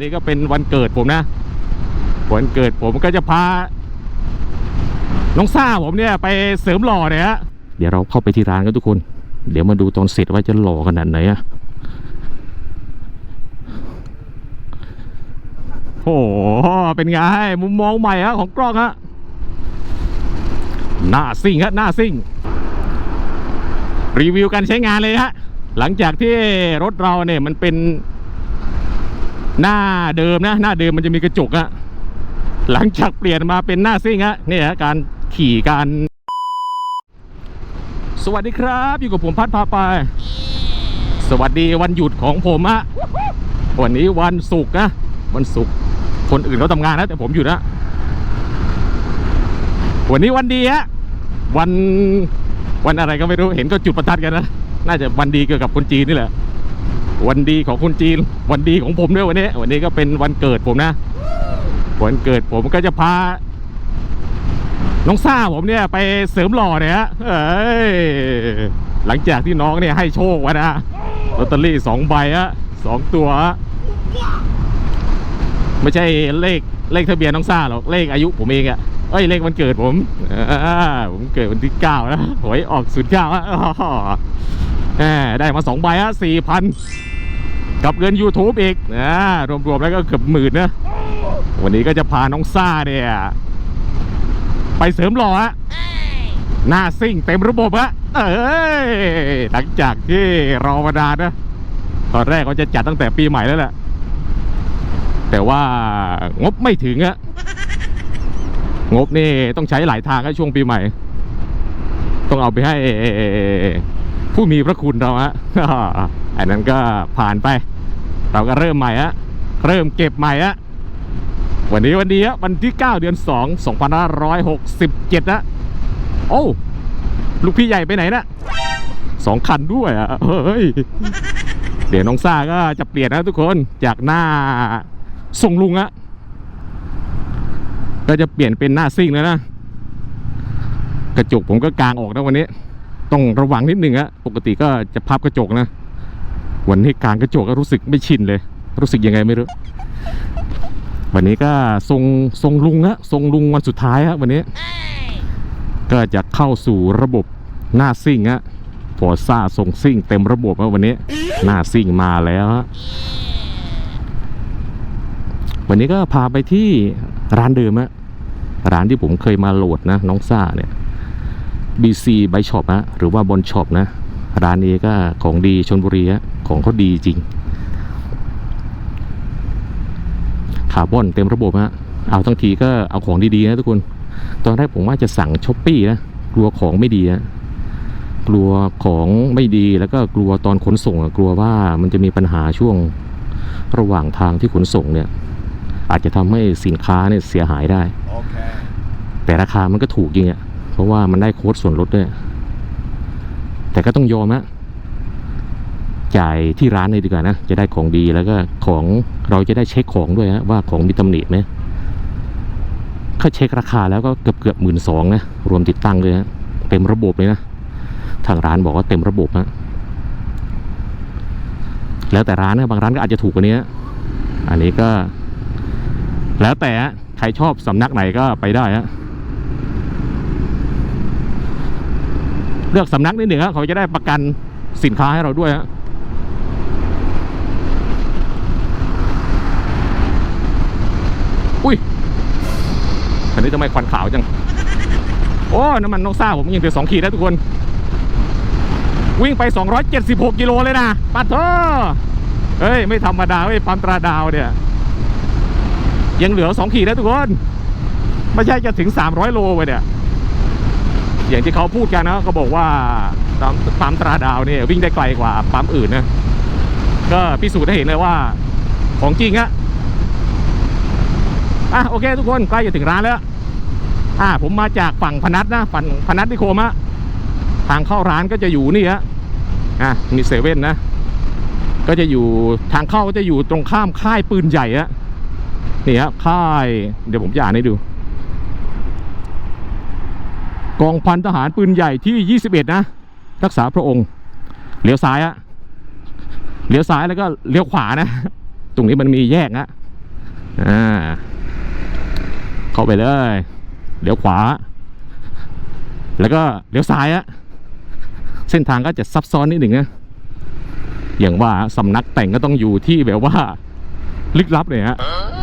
นี่ก็เป็นวันเกิดผมนะ วันเกิดผมก็จะพา น้องซ่าผมเนี่ยไปเสริมหล่อเนี่ยฮะเดี๋ยวเราเข้าไปที่ร้านกันทุกคน เดี๋ยวมาดูตอนเสร็จว่าจะหล่อขนาดไหนอะโอ้โห เป็นไง มุมมองใหม่ฮะของกล้องฮะ หน้าซิ่งฮะ หน้าซิ่ง รีวิวการใช้งานเลยฮะ หลังจากที่รถเราเนี่ยมันเป็น หน้าเดิมนะ หน้าเดิมมันจะมีกระจกอะหลังจากเปลี่ยนมาเป็นหน้าซิ่งฮะนี่ฮะการขี่การสวัสดีครับ อยู่กับผมพัดพาไป สวัสดีวันหยุดของผมฮะวันนี้วันศุกร์นะวันศุกร์คนอื่นเขาทำงานนะแต่ผมหยุดนะวันนี้วันดีฮะวันวันอะไรก็ไม่รู้เห็นก็จุดประทัดกันนะน่าจะวันดีเกี่ยวกับคนจีนนี่แหละ วันดีของคนจีน วันดีของผมด้วยวันนี้ วันนี้ก็เป็นวันเกิดผมนะ วันเกิดผมก็จะพา น้องซ่าผมเนี่ยไปเสริมหล่อเนี่ยเอ้ยหลังจากที่น้องเนี่ยให้โชคไว้นะลอตเตอรี่สองใบฮะสองตัว ไม่ใช่เลขเลขทะเบียนน้องซ่าหรอกเลขอายุผมเองอะเอ้ยเลขวันเกิดผมผมเกิดวันที่เก้านะหวยออกสุดเก้าฮะอ้อแหม ได้มาสองใบฮะสี่พันกับเงิน YouTube อีกนะรวมๆแล้วก็เกือบหมื่นนะ วันนี้ก็จะพาน้องซ่าเนี่ย ไปเสริมหล่อฮะหน้าซิ่งเต็มระบบฮะเอ้ยหลังจากที่รอมานานนะตอนแรกเขาจะจัดตั้งแต่ปีใหม่แล้วแหละ แต่ว่างบไม่ถึงอะงบนี่ต้องใช้หลายทางอะช่วงปีใหม่ ต้องเอาไปให้ ผู้มีพระคุณเราฮะอันนั้นก็ผ่านไป เราก็เริ่มใหม่ฮะเริ่มเก็บใหม่ฮะวันนี้วันดีฮะวันที่ 9 เดือน 2 2567นะโอ้ลูกพี่ใหญ่ไปไหนนะสองคันด้วยอะเฮ้ยเดี๋ยวน้องซ่าก็จะเปลี่ยนนะทุกคนจากหน้าทรงลุงอะก็จะเปลี่ยนเป็นหน้าซิ่งแล้วนะ กระจกผมก็กลางออกนะวันนี้ ต้องระวังนิดนึงอะปกติก็จะพับกระจกนะ วันนี้กางกระจกก็รู้สึกไม่ชินเลย รู้สึกยังไงไม่รู้ วันนี้ก็ทรงทรงลุงฮะทรงลุงวันสุดท้ายฮะวันนี้ ก็จะเข้าสู่ระบบหน้าซิ่งฮะฟอร์ซ่าทรงซิ่งเต็มระบบฮะวันนี้ หน้าซิ่งมาแล้วฮะวันนี้ก็พาไปที่ร้านเดิมฮะร้านที่ผมเคยมาโหลดนะ น้องซ่าเนี่ย BC by Shop ฮะหรือว่าบนช็อปนะ ร้านนี้ก็ของดีชนบุรีฮะของเขาดีจริงคาร์บอนเต็มระบบฮะเอาทั้งทีก็เอาของดีๆนะทุกคน ตอนแรกผมว่าจะสั่งช้อปปี้นะกลัวของไม่ดีนะกลัวของไม่ดีแล้วก็กลัวตอนขนส่งอะกลัวว่ามันจะมีปัญหาช่วงระหว่างทางที่ขนส่งเนี่ย อาจจะทำให้สินค้าเนี่ยเสียหายได้ Okay. แต่ราคามันก็ถูกจริงอะเพ ราะว่ามันได้โค้ดส่วนลดด้วย แต่ก็ต้องยอมฮะจ่ายที่ร้านเลยดีกว่านะ จะได้ของดีแล้วก็ของเราจะได้เช็คของด้วยฮะว่าของมีตำหนิไหมถ้าเช็คราคาแล้วก็เกือบเกือบหมื่นสองนะ รวมติดตั้งเลยฮะเต็มระบบเลยนะ ทางร้านบอกว่าเต็มระบบฮะแล้วแต่ร้านนะบางร้านก็อาจจะถูกกว่านี้ อันนี้ก็ แล้วแต่ฮะใครชอบสำนักไหนก็ไปได้ฮะ เลือกสำนักนิดหนึ่งฮะเขาจะได้ประกันสินค้าให้เราด้วยฮะอุ้ยคันนี้ทำไมควันขาวจัง โอ้น้ำมันนกซ่าผมยิงไปสองขีดแล้วทุกคน วิ่งไป 276 กิโลเลยนะปัดเถอะเฮ้ย ไม่ธรรมดาเฮ้ยปั๊มตราดาวเนี่ย ยังเหลือสองขีดแล้วทุกคน ไม่ใช่จะถึง 300 โลไปเนี่ย อย่างที่เขาพูดกันนะเขาบอกว่าปั๊มปั๊มตราดาวเนี่ยวิ่งได้ไกลกว่าปั๊มอื่นนะก็พิสูจน์ได้เห็นเลยว่าของจริงอะอะโอเค ทุกคนใกล้จะถึงร้านแล้วอ่าผมมาจากฝั่งพนัสนะฝั่งพนัสนิโคมอะทางเข้าร้านก็จะอยู่นี่ฮะอะมีเซเว่นนะ ก็จะอยู่ทางเข้าก็จะอยู่ตรงข้ามค่ายปืนใหญ่อะนี่ฮะค่าย เดี๋ยวผมจะอ่านให้ดู กองพันทหารปืนใหญ่ที่ 21 นะ รักษาพระองค์เลี้ยวซ้ายอะเลี้ยวซ้ายแล้วก็เลี้ยวขวานะ ตรงนี้มันมีแยกนะอ่าเข้าไปเลยเลี้ยวขวา แล้วก็เลี้ยวซ้ายอะเส้นทางก็จะซับซ้อนนิดหนึ่งนะอย่างว่าสำนักแต่งก็ต้องอยู่ที่แบบว่า ลึกลับเลยฮะ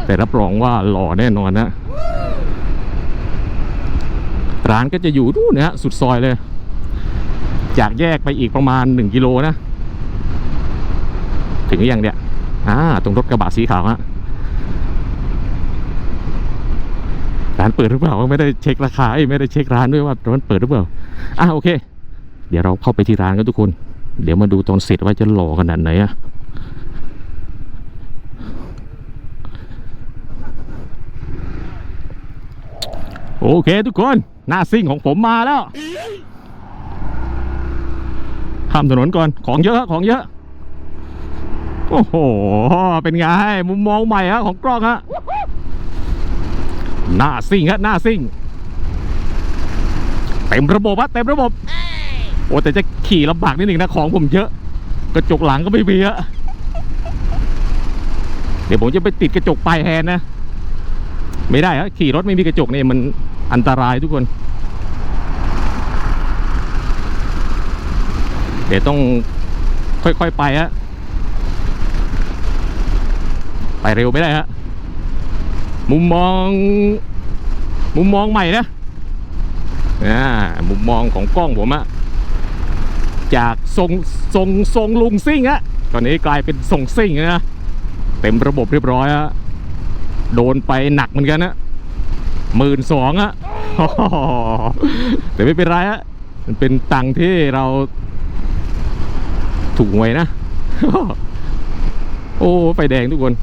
แต่รับรองว่าหล่อแน่นอนนะ ร้านก็จะอยู่นู่นนะฮะสุดซอยเลย จากแยกไปอีกประมาณหนึ่งกิโลนะ ถึงหรือยังเนี่ยอ่าตรงรถกระบะสีขาวฮะร้านเปิดหรือเปล่าไม่ได้เช็คราคาไม่ได้เช็คร้านด้วยว่าร้านเปิดหรือเปล่าอะโอเค เดี๋ยวเราเข้าไปที่ร้านกันทุกคน เดี๋ยวมาดูตอนเสร็จว่าจะหล่อขนาดไหนอะโอเคทุกคน หน้าซิ่งของผมมาแล้วข้ามถนนก่อนของเยอะของเยอะ โอ้โห เป็นไงมุมมองใหม่ฮะของกล้องฮะหน้าซิ่งฮะหน้าซิ่งเต็มระบบฮะเต็มระบบ โอ้แต่จะขี่ลำบากนิดหนึ่งนะของผมเยอะ กระจกหลังก็ไม่มีอะเดี๋ยวผมจะไปติดกระจกปลายแฮนนะ ไม่ได้ฮะขี่รถไม่มีกระจกเนี่ยมัน อันตรายทุกคน เดี๋ยวต้องค่อยๆไปฮะไปเร็วไม่ได้ฮะมุมมอง มุมมองใหม่นะอ่ามุมมองของกล้องผมอะจากทรงทรงทรงลุงซิ่งอะตอนนี้กลายเป็นทรงซิ่งนะเต็มระบบเรียบร้อยอะโดนไปหนักเหมือนกันนะ หมื่นสองอะแต่ไม่เป็นไรอะมันเป็นตังค์ที่เราถูกหวยนะ โอ้ไฟแดงทุกคน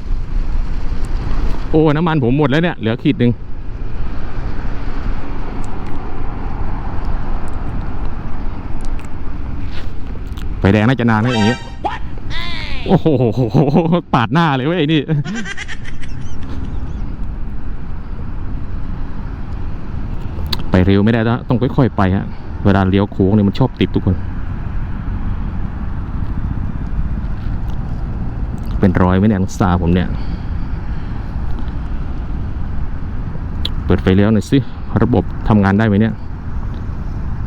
โอ้น้ำมันผมหมดแล้วเนี่ย เหลือขีดหนึ่งไฟแดงน่าจะนานนะอย่างเงี้ย โอ้โห ปาดหน้าเลยเว้ยไอ้นี่ ไป เร็วไม่ได้แล้วต้องค่อยๆไปฮะเวลาเลี้ยวโค้งเนี่ยมันชอบติดทุกคน เป็นรอยไหมเนี่ยลูกตาผมเนี่ย เปิดไฟเลี้ยวหน่อยสิระบบทำงานได้ไหมเนี่ย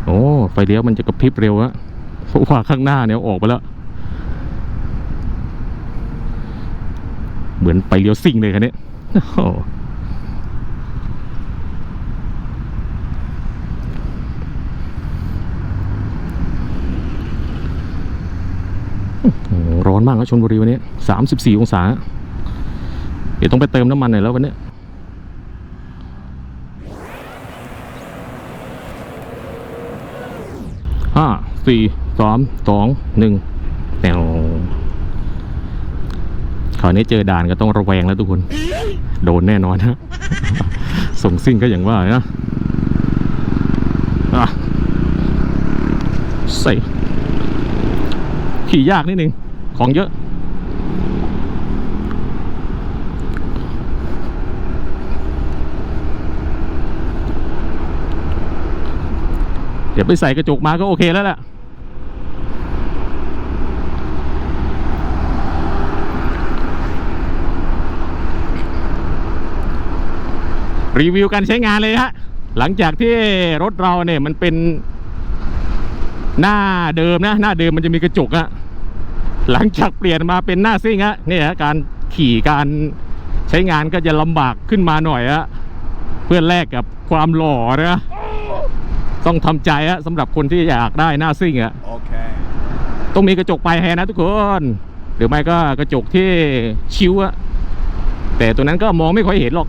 โอ้ไฟเลี้ยวมันจะกระพริบเร็วอะเพราะว่าข้างหน้าเนี่ยออกไปแล้ว เหมือนไปเลี้ยวซิ่งเลยคันนี้โอ้โหโอ้โห ร้อนมากครับชนบุรีวันนี้สามสิบสี่องศา เดี๋ยวต้องไปเติมน้ำมันหน่อยแล้ววันนี้ห้าสี่สามสองหนึ่งแนวคราวนี้เจอด่านก็ต้องระแวงแล้วทุกคน โดนแน่นอนฮะส่งซิ่งก็อย่างว่านะ อะใส่ ขี่ยากนิดนึง ของเยอะ เดี๋ยวไปใส่กระจกมาก็โอเคแล้วแหละรีวิวการใช้งานเลยฮะ หลังจากที่รถเราเนี่ยมันเป็น หน้าเดิมนะ หน้าเดิมมันจะมีกระจกอะหลังจากเปลี่ยนมาเป็นหน้าซิ่งฮะเนี่ยฮะการขี่การใช้งานก็จะลำบากขึ้นมาหน่อยฮะเพื่อแลกกับความหล่อนะต้องทำใจฮะสำหรับคนที่อยากได้หน้าซิ่งอะ Okay. ต้องมีกระจกปลายแฮนด์นะทุกคน หรือไม่ก็กระจกที่ชิวอะแต่ตัวนั้นก็มองไม่ค่อยเห็นหรอก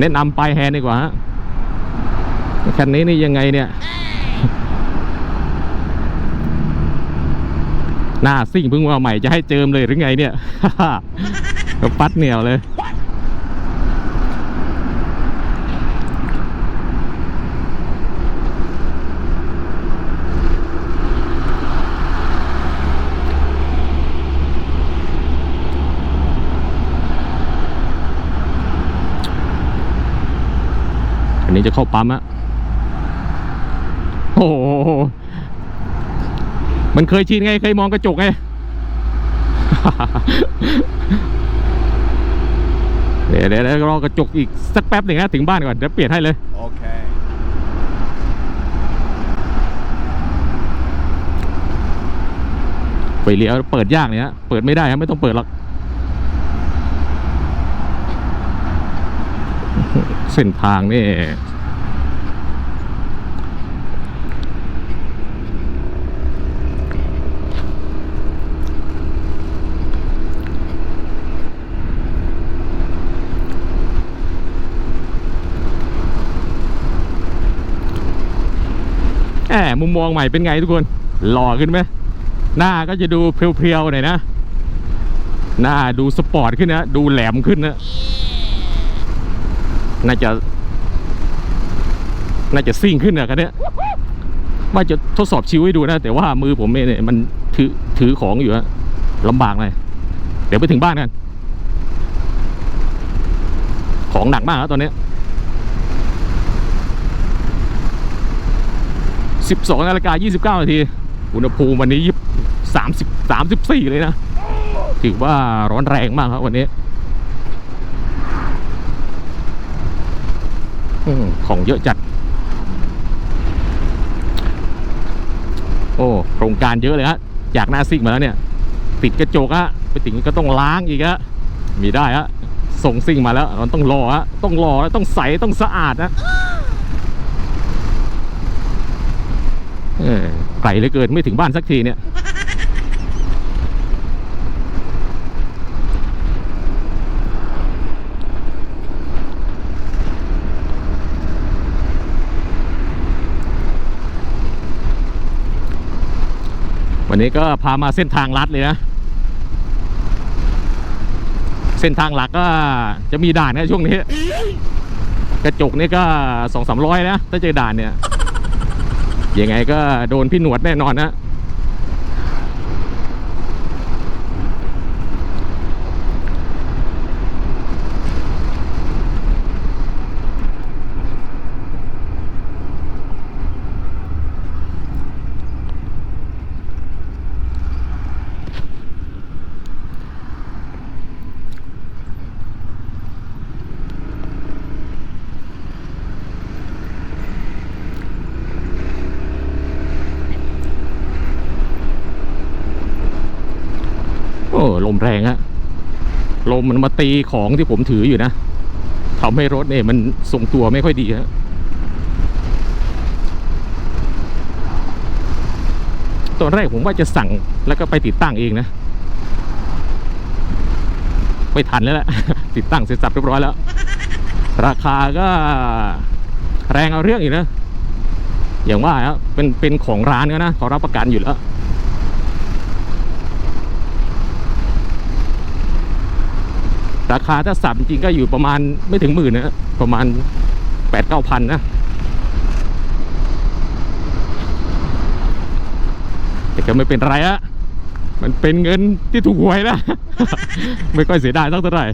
แนะนำปลายแฮนด์ดีกว่าฮะคันนี้นี่ยังไงเนี่ย หน้าซิ่งเพิ่งว่าใหม่จะให้เจิมเลยหรือไงเนี่ยก็ปัดเหนียวเลยอันนี้จะเข้าปั๊มอะโอ้ มันเคยชินไง เคยมองกระจกไงเดี๋ยวเดี๋ยวเดี๋ยวรอกระจกอีกสักแป๊บหนึ่งนะ ถึงบ้านก่อน เดี๋ยวเปลี่ยนให้เลย Okay. ไฟเลี้ยวเปิดยากเนี่ยฮะเปิดไม่ได้ครับไม่ต้องเปิดหรอก เส้นทางนี่ มุมมองใหม่เป็นไงทุกคน หล่อขึ้นไหมหน้าก็จะดูเพรียวๆหน่อยนะ หน้าดูสปอร์ตขึ้นนะ ดูแหลมขึ้นนะ น่าจะ น่าจะซิ่งขึ้นนะคันเนี้ยว่าจะทดสอบชิวให้ดูนะ แต่ว่ามือผมเนี่ยมันถือถือของอยู่อะลำบากหน่อยเดี๋ยวไปถึงบ้านกัน ของหนักมากแล้วตอนเนี้ 12นาฬิกา29นาทีอุณหภูมิวันนี้ยิบสามสิบสามสิบสี่เลยนะ ถือว่าร้อนแรงมากครับวันนี้อของเยอะจัด โอ้โครงการเยอะเลยฮะจากหน้าซิกมาแล้วเนี่ย ติดกระจกฮะไปถึงก็ต้องล้างอีกฮะมีได้ฮะส่งซิ่งมาแล้วมันต้องรอฮะต้องรอแล้วต้องใสต้องสะอาดนะ เออไกลเหลือเกินไม่ถึงบ้านสักทีเนี่ย วันนี้ก็พามาเส้นทางลัดเลยนะ เส้นทางหลักก็จะมีด่านนะช่วงนี้ กระจกนี่ก็สองสามร้อยนะถ้าเจอด่านเนี่ย ยังไงก็โดนพี่หนวดแน่นอนนะ ลมแรงอะลมมันมาตีของที่ผมถืออยู่นะทำให้รถเนี่ยมันทรงตัวไม่ค่อยดีฮะตอนแรกผมว่าจะสั่งแล้วก็ไปติดตั้งเองนะไม่ทันแล้วแหละติดตั้งเสร็จสับเรียบร้อยแล้ว ราคาก็แรงเอาเรื่องอยู่นะอย่างว่าครับเป็นเป็นของร้านก็นะเขารับประกันอยู่แล้ว ราคาถ้าสับจริงก็อยู่ประมาณไม่ถึงหมื่นนะประมาณแปดเก้าพันนะแต่ก็ไม่เป็นไรอะมันเป็นเงินที่ถูกหวยนะ ไม่ค่อยเสียดายสักเท่าไหร่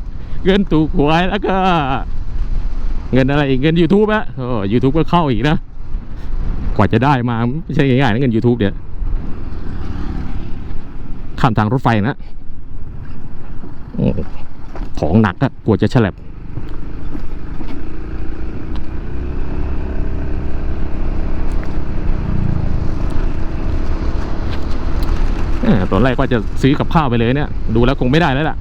เงินถูกหวยแล้วก็ เงินอะไรอีกเงิน YouTube อะโอ้ยูทูบก็เข้าอีกนะ กว่าจะได้มาไม่ใช่ง่ายๆนะเงิน YouTube เนี่ยข้ามทางรถไฟนะโอ้ ของหนักอะกลัวจะฉลับตอนแรกว่าจะซื้อกับข้าวไปเลยเนี่ย ดูแล้วคงไม่ได้แล้วล่ะ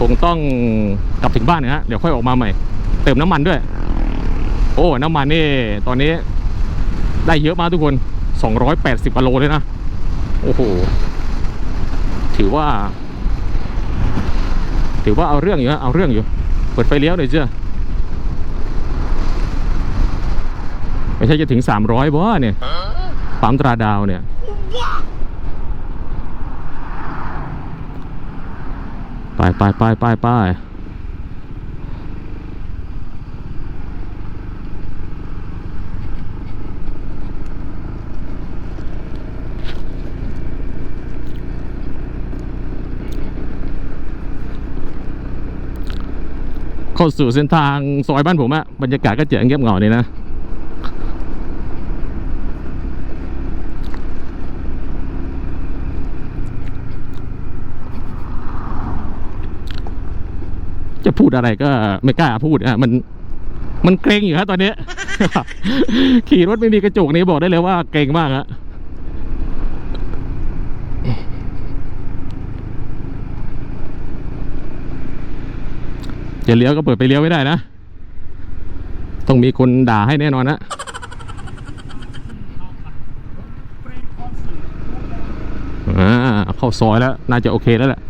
คงต้องกลับถึงบ้านนะฮะเดี๋ยวค่อยออกมาใหม่ เติมน้ำมันด้วย โอ้ น้ำมันนี่ ตอนนี้ได้เยอะมากทุกคน 280กิโลเลยนะ โอ้โห ถือว่า ถือว่าเอาเรื่องอยู่นะเอาเรื่องอยู่ เปิดไฟเลี้ยวหน่อยเจ้าไม่ใช่จะถึงสามร้อยบ่เนี่ยปั๊มตราดาวเนี่ยไปไปไปไปไป เข้าสู่เส้นทางซอยบ้านผมอะบรรยากาศก็เจ๋งเงียบเหงาเนี่ยนะจะพูดอะไรก็ไม่กล้าพูดอะมันมันเกรงอยู่ฮะตอนนี้ ขี่รถไม่มีกระจกนี้บอกได้เลยว่าเกรงมากฮะ จะเลี้ยวก็เปิดไปเลี้ยวไม่ได้นะ ต้องมีคนด่าให้แน่นอนนะอ่าเข้าซอยแล้ว น่าจะโอเคแล้วแหละ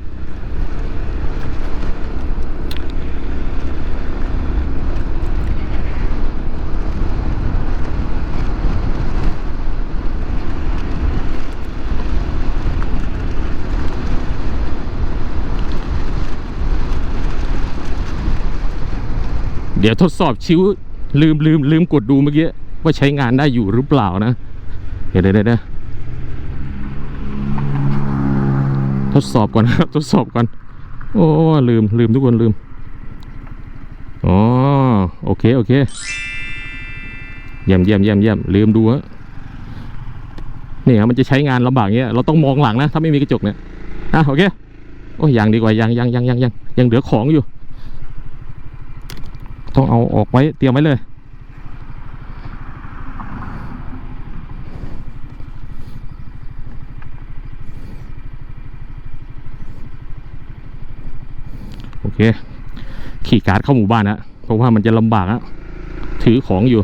เดี๋ยวทดสอบชิวลืมลืมลืมกดดูเมื่อกี้ว่าใช้งานได้อยู่หรือเปล่านะ เดี๋ยวเดี๋ยวเดี๋ยวทดสอบก่อนนะครับ ทดสอบก่อน โอ้ลืมลืมทุกคนลืมอ๋อโอเคโอเคเยี่ยมเยี่ยมเยี่ยมเยี่ยมลืมดูฮะนี่ครับมันจะใช้งานลำบากเงี้ยเราต้องมองหลังนะ ถ้าไม่มีกระจกเนี่ยอะโอเคโอ้ยยังดีกว่ายังยังยังยังยังยังเหลือของอยู่ ต้องเอาออกไว้เตรียมไว้เลย โอเค ขี่การ์ดเข้าหมู่บ้านนะเพราะว่ามันจะลำบากอะถือของอยู่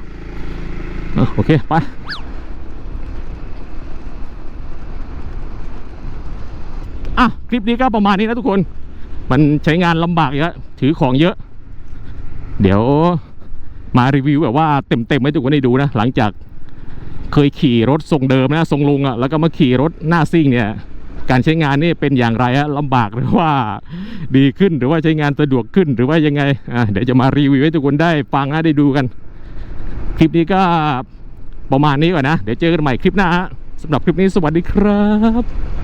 โอเค ไปอะคลิปนี้ก็ประมาณนี้นะทุกคน มันใช้งานลำบากเยอะ ถือของเยอะ เดี๋ยวมารีวิวแบบว่าเต็มๆให้ทุกคนได้ดูนะ หลังจากเคยขี่รถทรงเดิมนะทรงลุงอะ่ะแล้วก็มาขี่รถหน้าซิ่งเนี่ยการใช้งานนี่เป็นอย่างไรฮะลำบากหรือว่าดีขึ้นหรือว่าใช้งานสะดวกขึ้นหรือว่ายังไงอะเดี๋ยวจะมารีวิวให้ทุกคนได้ฟังนะได้ดูกัน คลิปนี้ก็ประมาณนี้ก่อนนะ เดี๋ยวเจอกันใหม่คลิปหน้าสำหรับคลิปนี้สวัสดีครับ